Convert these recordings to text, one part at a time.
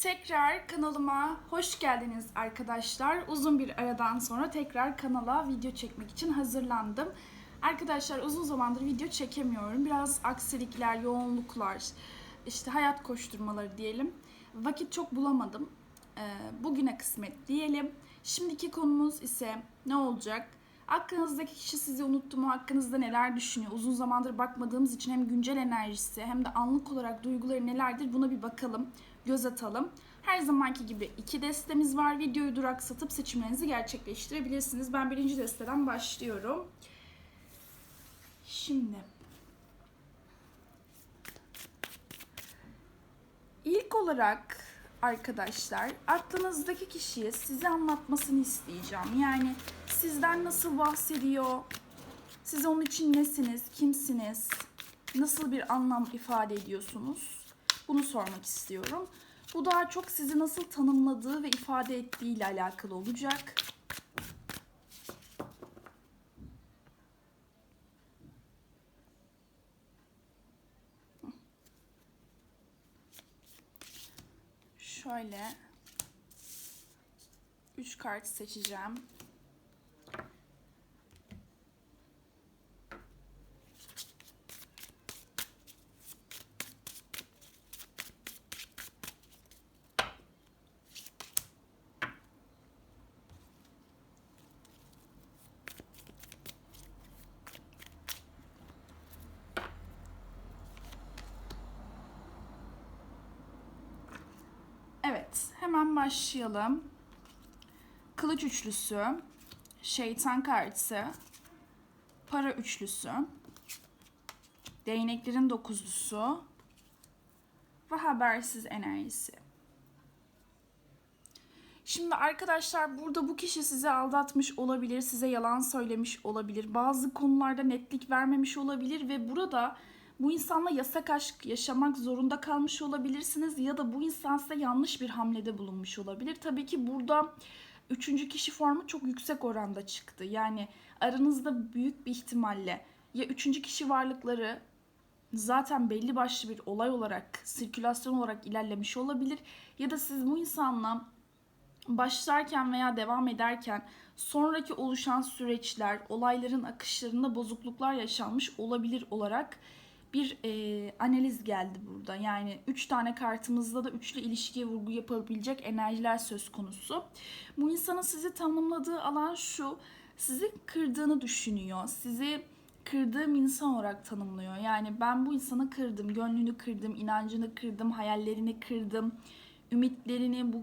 Tekrar kanalıma hoş geldiniz arkadaşlar. Uzun bir aradan sonra tekrar kanala video çekmek için hazırlandım. Arkadaşlar uzun zamandır video çekemiyorum. Biraz aksilikler, yoğunluklar, işte hayat koşturmaları diyelim. Vakit çok bulamadım. Ee, Bugüne kısmet diyelim. Şimdiki konumuz ise ne olacak? Aklınızdaki kişi sizi unuttu mu? Hakkınızda neler düşünüyor? Uzun zamandır bakmadığımız için hem güncel enerjisi hem de anlık olarak duyguları nelerdir buna bir bakalım, göz atalım. Her zamanki gibi iki destemiz var. Videoyu duraksatıp seçimlerinizi gerçekleştirebilirsiniz. Ben birinci desteden başlıyorum. Şimdi. İlk olarak arkadaşlar aklınızdaki kişiye size anlatmasını isteyeceğim. Yani sizden nasıl bahsediyor? Siz onun için nesiniz? Kimsiniz? Nasıl bir anlam ifade ediyorsunuz? Bunu sormak istiyorum. Bu daha çok sizi nasıl tanımladığı ve ifade ettiği ile alakalı olacak. Şöyle 3 kart seçeceğim. Evet, hemen başlayalım. Kılıç üçlüsü, şeytan kartı, para üçlüsü, değneklerin dokuzlusu ve habersiz enerjisi. Şimdi arkadaşlar burada bu kişi sizi aldatmış olabilir, size yalan söylemiş olabilir, bazı konularda netlik vermemiş olabilir ve burada bu insanla yasak aşk yaşamak zorunda kalmış olabilirsiniz ya da bu insan size yanlış bir hamlede bulunmuş olabilir. Tabii ki burada üçüncü kişi formu çok yüksek oranda çıktı. Yani aranızda büyük bir ihtimalle ya üçüncü kişi varlıkları zaten belli başlı bir olay olarak, sirkülasyon olarak ilerlemiş olabilir ya da siz bu insanla başlarken veya devam ederken sonraki oluşan süreçler, olayların akışlarında bozukluklar yaşanmış olabilir olarak bir e, analiz geldi burada. Yani üç tane kartımızda da üçlü ilişkiye vurgu yapabilecek enerjiler söz konusu. Bu insanın sizi tanımladığı alan şu. Sizi kırdığını düşünüyor. Sizi kırdığım insan olarak tanımlıyor. Yani ben bu insanı kırdım, gönlünü kırdım, inancını kırdım, hayallerini kırdım, ümitlerini, bu,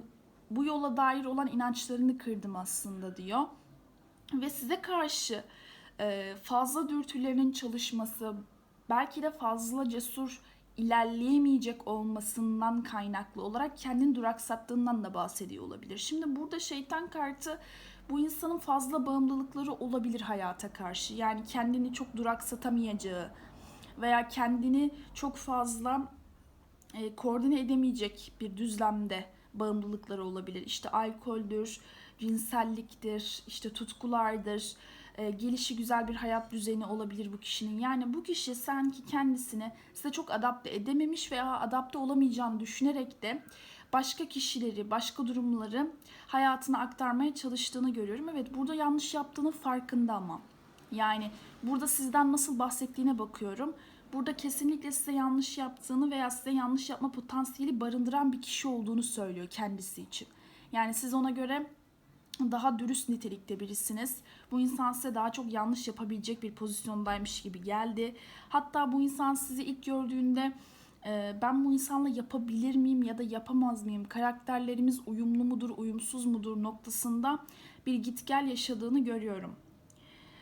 bu yola dair olan inançlarını kırdım aslında diyor. Ve size karşı e, fazla dürtülerinin çalışması, belki de fazla cesur ilerleyemeyecek olmasından kaynaklı olarak kendini duraksattığından da bahsediyor olabilir. Şimdi burada şeytan kartı bu insanın fazla bağımlılıkları olabilir hayata karşı. Yani kendini çok duraksatamayacağı veya kendini çok fazla e, koordine edemeyecek bir düzlemde bağımlılıkları olabilir. İşte alkoldür, cinselliktir, işte tutkulardır, e, gelişi güzel bir hayat düzeni olabilir bu kişinin. Yani bu kişi sanki kendisini size çok adapte edememiş veya adapte olamayacağını düşünerek de başka kişileri, başka durumları hayatına aktarmaya çalıştığını görüyorum. Evet burada yanlış yaptığını farkında ama. Yani burada sizden nasıl bahsettiğine bakıyorum. Burada kesinlikle size yanlış yaptığını veya size yanlış yapma potansiyeli barındıran bir kişi olduğunu söylüyor kendisi için. Yani siz ona göre daha dürüst nitelikte birisiniz. Bu insan size daha çok yanlış yapabilecek bir pozisyondaymış gibi geldi. Hatta bu insan sizi ilk gördüğünde e, ben bu insanla yapabilir miyim ya da yapamaz mıyım? Karakterlerimiz uyumlu mudur, uyumsuz mudur noktasında bir git gel yaşadığını görüyorum.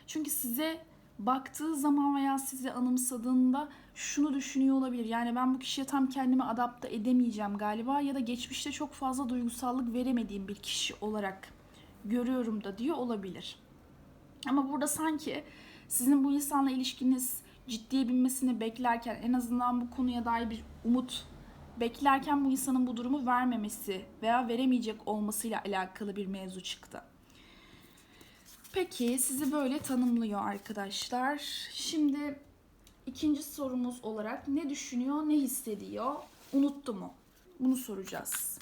Çünkü size baktığı zaman veya sizi anımsadığında şunu düşünüyor olabilir. Yani ben bu kişiye tam kendimi adapte edemeyeceğim galiba ya da geçmişte çok fazla duygusallık veremediğim bir kişi olarak görüyorum da diyor olabilir. Ama burada sanki sizin bu insanla ilişkiniz ciddiye binmesini beklerken en azından bu konuya dair bir umut beklerken bu insanın bu durumu vermemesi veya veremeyecek olmasıyla alakalı bir mevzu çıktı. Peki sizi böyle tanımlıyor arkadaşlar. Şimdi ikinci sorumuz olarak ne düşünüyor, ne hissediyor, unuttu mu? Bunu soracağız.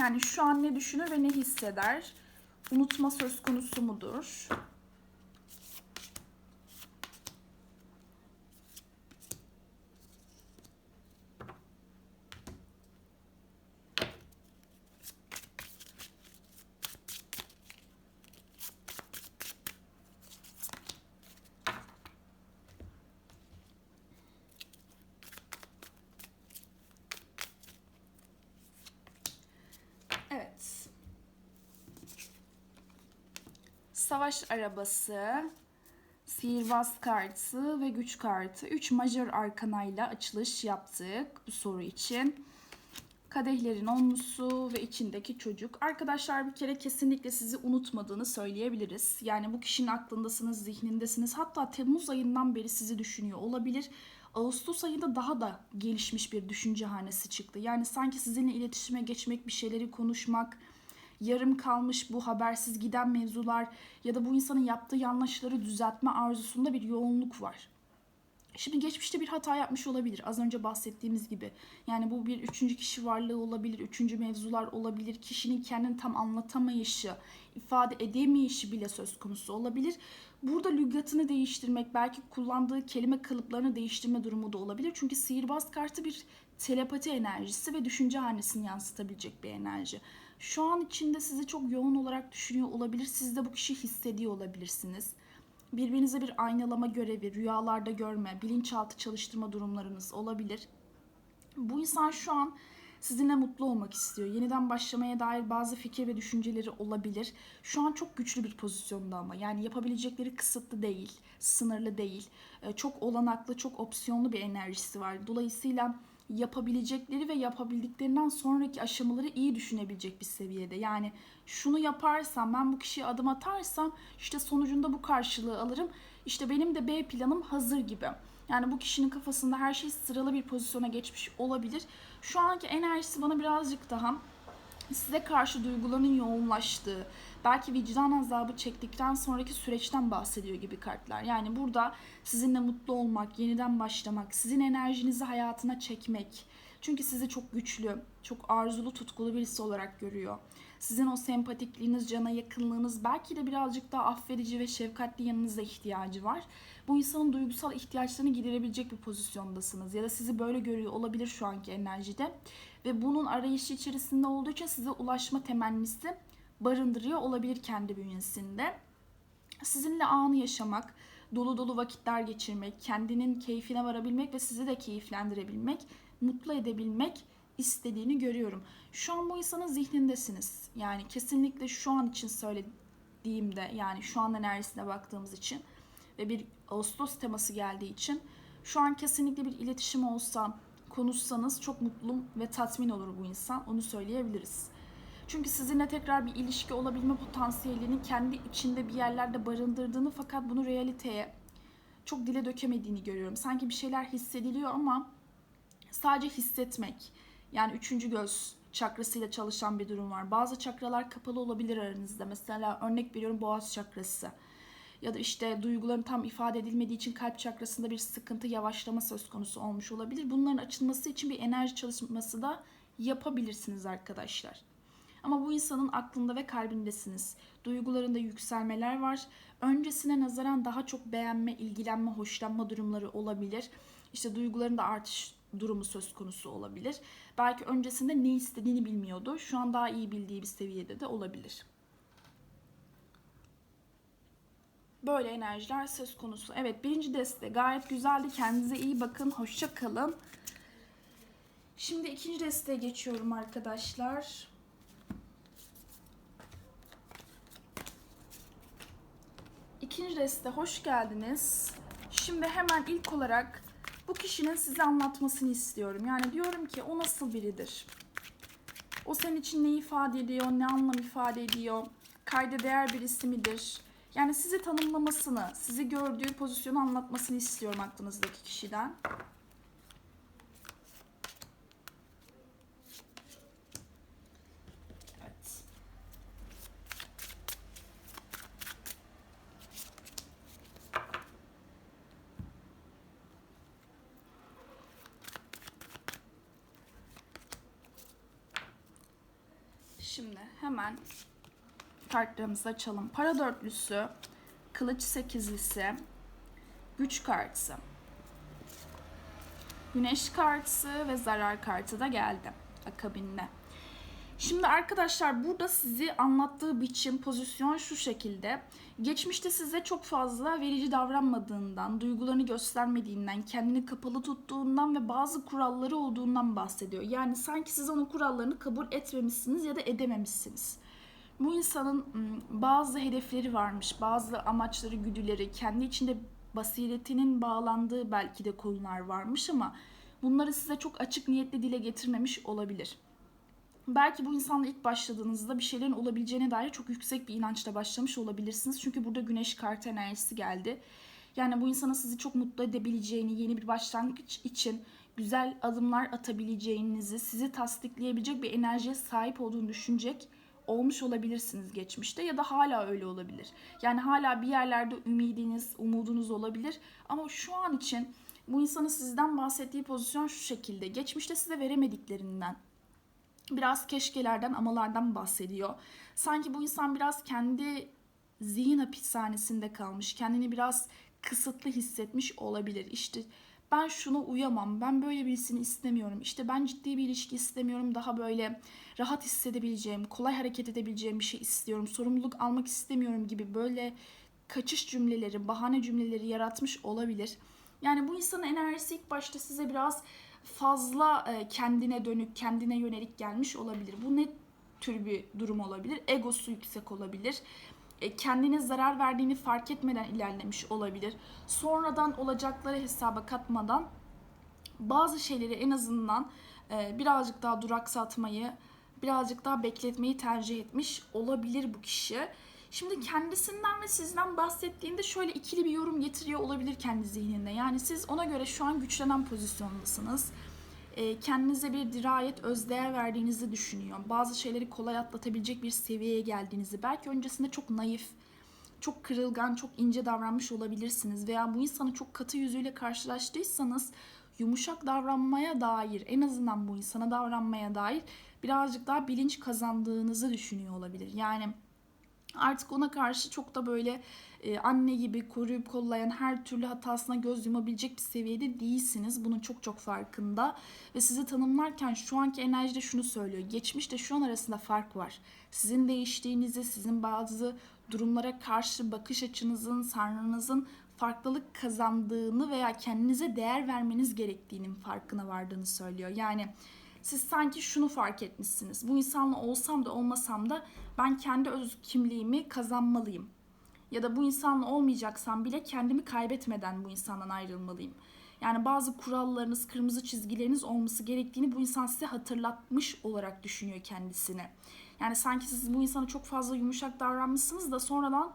Yani şu an ne düşünür ve ne hisseder? Unutma söz konusu mudur? Evet. Savaş arabası, sihirbaz kartı ve güç kartı. 3 majör arkanayla açılış yaptık bu soru için. Kadehlerin onlusu ve içindeki çocuk. Arkadaşlar bir kere kesinlikle sizi unutmadığını söyleyebiliriz. Yani bu kişinin aklındasınız, zihnindesiniz. Hatta Temmuz ayından beri sizi düşünüyor olabilir. Ağustos ayında daha da gelişmiş bir düşünce hanesi çıktı. Yani sanki sizinle iletişime geçmek, bir şeyleri konuşmak, yarım kalmış bu habersiz giden mevzular ya da bu insanın yaptığı yanlışları düzeltme arzusunda bir yoğunluk var. Şimdi geçmişte bir hata yapmış olabilir. Az önce bahsettiğimiz gibi. Yani bu bir üçüncü kişi varlığı olabilir, üçüncü mevzular olabilir. Kişinin kendini tam anlatamayışı, ifade edemeyişi bile söz konusu olabilir. Burada lügatını değiştirmek, belki kullandığı kelime kalıplarını değiştirme durumu da olabilir. Çünkü sihirbaz kartı bir telepati enerjisi ve düşünce hanesini yansıtabilecek bir enerji. Şu an içinde sizi çok yoğun olarak düşünüyor olabilir. Siz de bu kişi hissediyor olabilirsiniz. Birbirinize bir aynalama görevi, rüyalarda görme, bilinçaltı çalıştırma durumlarınız olabilir. Bu insan şu an sizinle mutlu olmak istiyor. Yeniden başlamaya dair bazı fikir ve düşünceleri olabilir. Şu an çok güçlü bir pozisyonda ama yani yapabilecekleri kısıtlı değil, sınırlı değil. Ee, Çok olanaklı, çok opsiyonlu bir enerjisi var. Dolayısıyla yapabilecekleri ve yapabildiklerinden sonraki aşamaları iyi düşünebilecek bir seviyede. Yani şunu yaparsam, ben bu kişiye adım atarsam işte sonucunda bu karşılığı alırım. İşte benim de B planım hazır gibi. Yani bu kişinin kafasında her şey sıralı bir pozisyona geçmiş olabilir. Şu anki enerjisi bana birazcık daha size karşı duygularının yoğunlaştığı, belki vicdan azabı çektikten sonraki süreçten bahsediyor gibi kartlar. Yani burada sizinle mutlu olmak, yeniden başlamak, sizin enerjinizi hayatına çekmek. Çünkü sizi çok güçlü, çok arzulu, tutkulu birisi olarak görüyor. Sizin o sempatikliğiniz, cana yakınlığınız, belki de birazcık daha affedici ve şefkatli yanınıza ihtiyacı var. Bu insanın duygusal ihtiyaçlarını giderebilecek bir pozisyondasınız. Ya da sizi böyle görüyor olabilir şu anki enerjide. Ve bunun arayışı içerisinde olduğu için size ulaşma temennisi barındırıyor olabilir kendi bünyesinde. Sizinle anı yaşamak, dolu dolu vakitler geçirmek, kendinin keyfine varabilmek ve sizi de keyiflendirebilmek, mutlu edebilmek istediğini görüyorum. Şu an bu insanın zihnindesiniz. Yani kesinlikle şu an için söylediğimde yani şu an enerjisine baktığımız için ve bir Ağustos teması geldiği için şu an kesinlikle bir iletişim olsa, konuşsanız çok mutlu ve tatmin olur bu insan. Onu söyleyebiliriz. Çünkü sizinle tekrar bir ilişki olabilme potansiyelini kendi içinde bir yerlerde barındırdığını fakat bunu realiteye çok dile dökemediğini görüyorum. Sanki bir şeyler hissediliyor ama sadece hissetmek. Yani üçüncü göz çakrasıyla çalışan bir durum var. Bazı çakralar kapalı olabilir aranızda. Mesela örnek veriyorum boğaz çakrası. Ya da işte duyguların tam ifade edilmediği için kalp çakrasında bir sıkıntı, yavaşlama söz konusu olmuş olabilir. Bunların açılması için bir enerji çalışması da yapabilirsiniz arkadaşlar. Ama bu insanın aklında ve kalbindesiniz. Duygularında yükselmeler var. Öncesine nazaran daha çok beğenme, ilgilenme, hoşlanma durumları olabilir. İşte duygularında artış durumu söz konusu olabilir. Belki öncesinde ne istediğini bilmiyordu. Şu an daha iyi bildiği bir seviyede de olabilir. Böyle enerjiler söz konusu. Evet birinci deste gayet güzeldi. Kendinize iyi bakın. Hoşça kalın. Şimdi ikinci desteğe geçiyorum arkadaşlar. İkinci deste hoş geldiniz. Şimdi hemen ilk olarak bu kişinin size anlatmasını istiyorum. Yani diyorum ki o nasıl biridir? O senin için ne ifade ediyor, ne anlam ifade ediyor? Kayda değer birisi midir? Yani sizi tanımlamasını, sizi gördüğü pozisyonu anlatmasını istiyorum aklınızdaki kişiden. Evet. Şimdi hemen kartlarımızı açalım. Para dörtlüsü, kılıç sekizlisi, güç kartı, güneş kartı ve zarar kartı da geldi akabinde. Şimdi arkadaşlar burada sizi anlattığı biçim, pozisyon şu şekilde. Geçmişte size çok fazla verici davranmadığından, duygularını göstermediğinden, kendini kapalı tuttuğundan ve bazı kuralları olduğundan bahsediyor. Yani sanki siz onun kurallarını kabul etmemişsiniz ya da edememişsiniz. Bu insanın bazı hedefleri varmış, bazı amaçları, güdüleri, kendi içinde basiretinin bağlandığı belki de konular varmış ama bunları size çok açık niyetle dile getirmemiş olabilir. Belki bu insanla ilk başladığınızda bir şeylerin olabileceğine dair çok yüksek bir inançla başlamış olabilirsiniz. Çünkü burada güneş kartı enerjisi geldi. Yani bu insana sizi çok mutlu edebileceğini, yeni bir başlangıç için güzel adımlar atabileceğinizi, sizi tasdikleyebilecek bir enerjiye sahip olduğunu düşünecek olmuş olabilirsiniz geçmişte ya da hala öyle olabilir. Yani hala bir yerlerde ümidiniz, umudunuz olabilir ama şu an için bu insanın sizden bahsettiği pozisyon şu şekilde. Geçmişte size veremediklerinden, biraz keşkelerden, amalardan bahsediyor. Sanki bu insan biraz kendi zihin hapishanesinde kalmış, kendini biraz kısıtlı hissetmiş olabilir. İşte ben şuna uyamam, ben böyle birisini istemiyorum, işte ben ciddi bir ilişki istemiyorum, daha böyle rahat hissedebileceğim, kolay hareket edebileceğim bir şey istiyorum, sorumluluk almak istemiyorum gibi böyle kaçış cümleleri, bahane cümleleri yaratmış olabilir. Yani bu insanın enerjisi ilk başta size biraz fazla e, kendine dönük, kendine yönelik gelmiş olabilir. Bu ne tür bir durum olabilir? Egosu yüksek olabilir. E, kendine zarar verdiğini fark etmeden ilerlemiş olabilir. Sonradan olacakları hesaba katmadan bazı şeyleri en azından e, birazcık daha duraksatmayı, birazcık daha bekletmeyi tercih etmiş olabilir bu kişi. Şimdi kendisinden ve sizden bahsettiğinde şöyle ikili bir yorum getiriyor olabilir kendi zihninde. Yani siz ona göre şu an güçlenen pozisyondasınız. E, kendinize bir dirayet, özdeğer verdiğinizi düşünüyor. Bazı şeyleri kolay atlatabilecek bir seviyeye geldiğinizi, belki öncesinde çok naif, çok kırılgan, çok ince davranmış olabilirsiniz. Veya bu insanı çok katı yüzüyle karşılaştıysanız yumuşak davranmaya dair, en azından bu insana davranmaya dair birazcık daha bilinç kazandığınızı düşünüyor olabilir. Yani artık ona karşı çok da böyle e, anne gibi koruyup kollayan her türlü hatasına göz yumabilecek bir seviyede değilsiniz. Bunun çok çok farkında ve sizi tanımlarken şu anki enerjide şunu söylüyor. Geçmişte şu an arasında fark var. Sizin değiştiğinizi, sizin bazı durumlara karşı bakış açınızın, sarnınızın farklılık kazandığını veya kendinize değer vermeniz gerektiğinin farkına vardığını söylüyor. Yani siz sanki şunu fark etmişsiniz. Bu insanla olsam da olmasam da ben kendi öz kimliğimi kazanmalıyım. Ya da bu insanla olmayacaksam bile kendimi kaybetmeden bu insandan ayrılmalıyım. Yani bazı kurallarınız, kırmızı çizgileriniz olması gerektiğini bu insan size hatırlatmış olarak düşünüyor kendisini. Yani sanki siz bu insana çok fazla yumuşak davranmışsınız da sonradan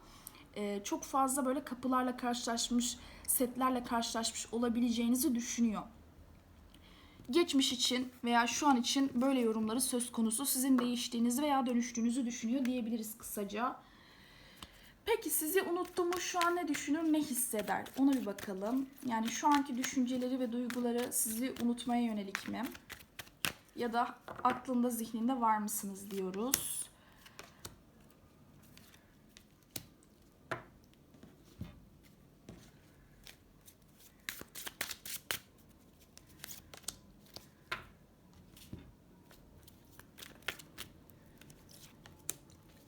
e, çok fazla böyle kapılarla karşılaşmış, setlerle karşılaşmış olabileceğinizi düşünüyor geçmiş için veya şu an için böyle yorumları söz konusu sizin değiştiğinizi veya dönüştüğünüzü düşünüyor diyebiliriz kısaca. Peki sizi unuttu mu şu an ne düşünür ne hisseder ona bir bakalım. Yani şu anki düşünceleri ve duyguları sizi unutmaya yönelik mi? Ya da aklında zihninde var mısınız diyoruz.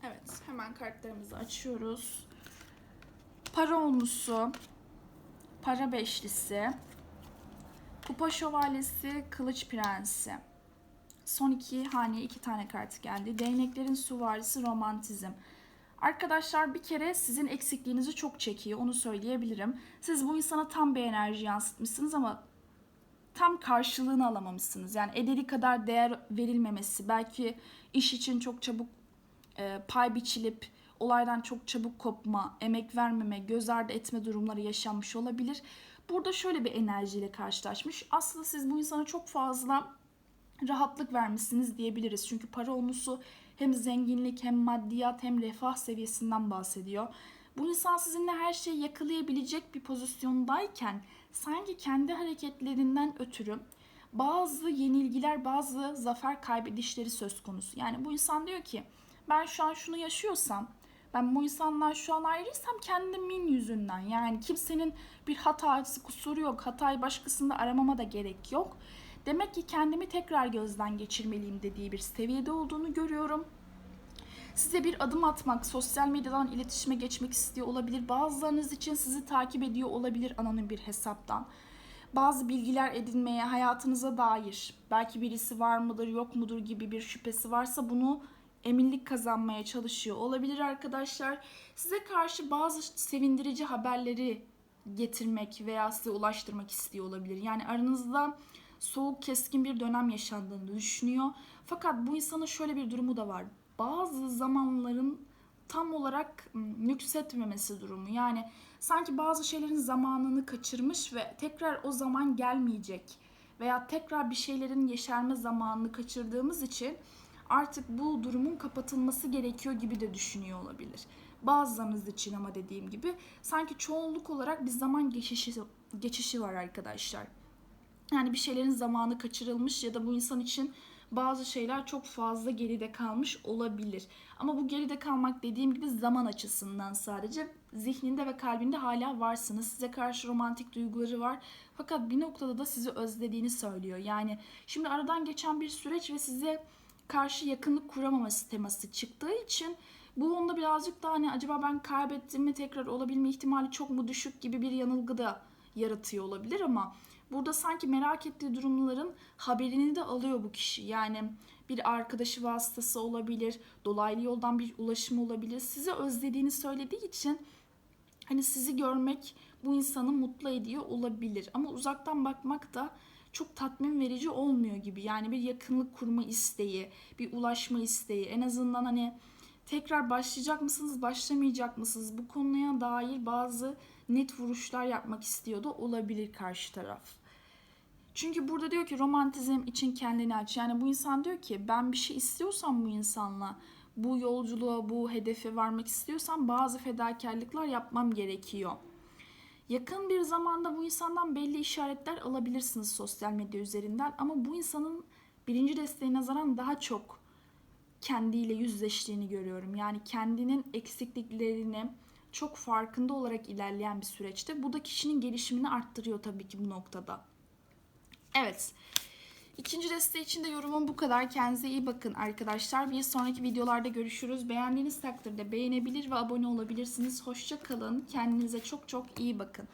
Evet, hemen kartlarımızı açıyoruz. Para onlusu, para beşlisi, kupa şövalyesi, kılıç prensi. Son iki haneye iki tane kart geldi. Değneklerin süvarisi, romantizm. Arkadaşlar bir kere sizin eksikliğinizi çok çekiyor, onu söyleyebilirim. Siz bu insana tam bir enerji yansıtmışsınız ama tam karşılığını alamamışsınız. Yani ederi kadar değer verilmemesi, belki iş için çok çabuk e, pay biçilip olaydan çok çabuk kopma, emek vermeme, göz ardı etme durumları yaşanmış olabilir. Burada şöyle bir enerjiyle karşılaşmış. Aslında siz bu insana çok fazla rahatlık vermişsiniz diyebiliriz. Çünkü para onusu hem zenginlik hem maddiyat hem refah seviyesinden bahsediyor. Bu insan sizinle her şeyi yakalayabilecek bir pozisyondayken sanki kendi hareketlerinden ötürü bazı yenilgiler, bazı zafer kaybedişleri söz konusu. Yani bu insan diyor ki ben şu an şunu yaşıyorsam, ben bu insandan şu an ayrıysam kendimin yüzünden. Yani kimsenin bir hatası, kusuru yok. Hatayı başkasında aramama da gerek yok. Demek ki kendimi tekrar gözden geçirmeliyim dediği bir seviyede olduğunu görüyorum. Size bir adım atmak, sosyal medyadan iletişime geçmek istiyor olabilir. Bazılarınız için sizi takip ediyor olabilir anonim bir hesaptan. Bazı bilgiler edinmeye, hayatınıza dair, belki birisi var mıdır, yok mudur gibi bir şüphesi varsa bunu eminlik kazanmaya çalışıyor olabilir arkadaşlar. Size karşı bazı sevindirici haberleri getirmek veya size ulaştırmak istiyor olabilir. Yani aranızda soğuk keskin bir dönem yaşandığını düşünüyor. Fakat bu insanın şöyle bir durumu da var. Bazı zamanların tam olarak ım, nüksetmemesi durumu. Yani sanki bazı şeylerin zamanını kaçırmış ve tekrar o zaman gelmeyecek veya tekrar bir şeylerin yeşerme zamanını kaçırdığımız için artık bu durumun kapatılması gerekiyor gibi de düşünüyor olabilir. Bazılarınız için ama dediğim gibi sanki çoğunluk olarak bir zaman geçişi geçişi var arkadaşlar. Yani bir şeylerin zamanı kaçırılmış ya da bu insan için bazı şeyler çok fazla geride kalmış olabilir. Ama bu geride kalmak dediğim gibi zaman açısından sadece zihninde ve kalbinde hala varsınız. Size karşı romantik duyguları var. Fakat bir noktada da sizi özlediğini söylüyor. Yani şimdi aradan geçen bir süreç ve size karşı yakınlık kuramaması teması çıktığı için bu onda birazcık daha hani acaba ben kaybettim mi tekrar olabilme ihtimali çok mu düşük gibi bir yanılgı da yaratıyor olabilir ama burada sanki merak ettiği durumların haberini de alıyor bu kişi. Yani bir arkadaşı vasıtası olabilir, dolaylı yoldan bir ulaşım olabilir. Sizi özlediğini söylediği için hani sizi görmek bu insanı mutlu ediyor olabilir. Ama uzaktan bakmak da çok tatmin verici olmuyor gibi. Yani bir yakınlık kurma isteği, bir ulaşma isteği. En azından hani tekrar başlayacak mısınız, başlamayacak mısınız? Bu konuya dair bazı net vuruşlar yapmak istiyor da olabilir karşı taraf. Çünkü burada diyor ki romantizm için kendini aç. Yani bu insan diyor ki ben bir şey istiyorsam bu insanla bu yolculuğa, bu hedefe varmak istiyorsam bazı fedakarlıklar yapmam gerekiyor. Yakın bir zamanda bu insandan belli işaretler alabilirsiniz sosyal medya üzerinden ama bu insanın birinci desteğe nazaran daha çok kendiyle yüzleştiğini görüyorum. Yani kendinin eksikliklerini çok farkında olarak ilerleyen bir süreçte. Bu da kişinin gelişimini arttırıyor tabii ki bu noktada. Evet. İkinci desteği için de yorumum bu kadar. Kendinize iyi bakın arkadaşlar. Bir sonraki videolarda görüşürüz. Beğendiğiniz takdirde beğenebilir ve abone olabilirsiniz. Hoşça kalın. Kendinize çok çok iyi bakın.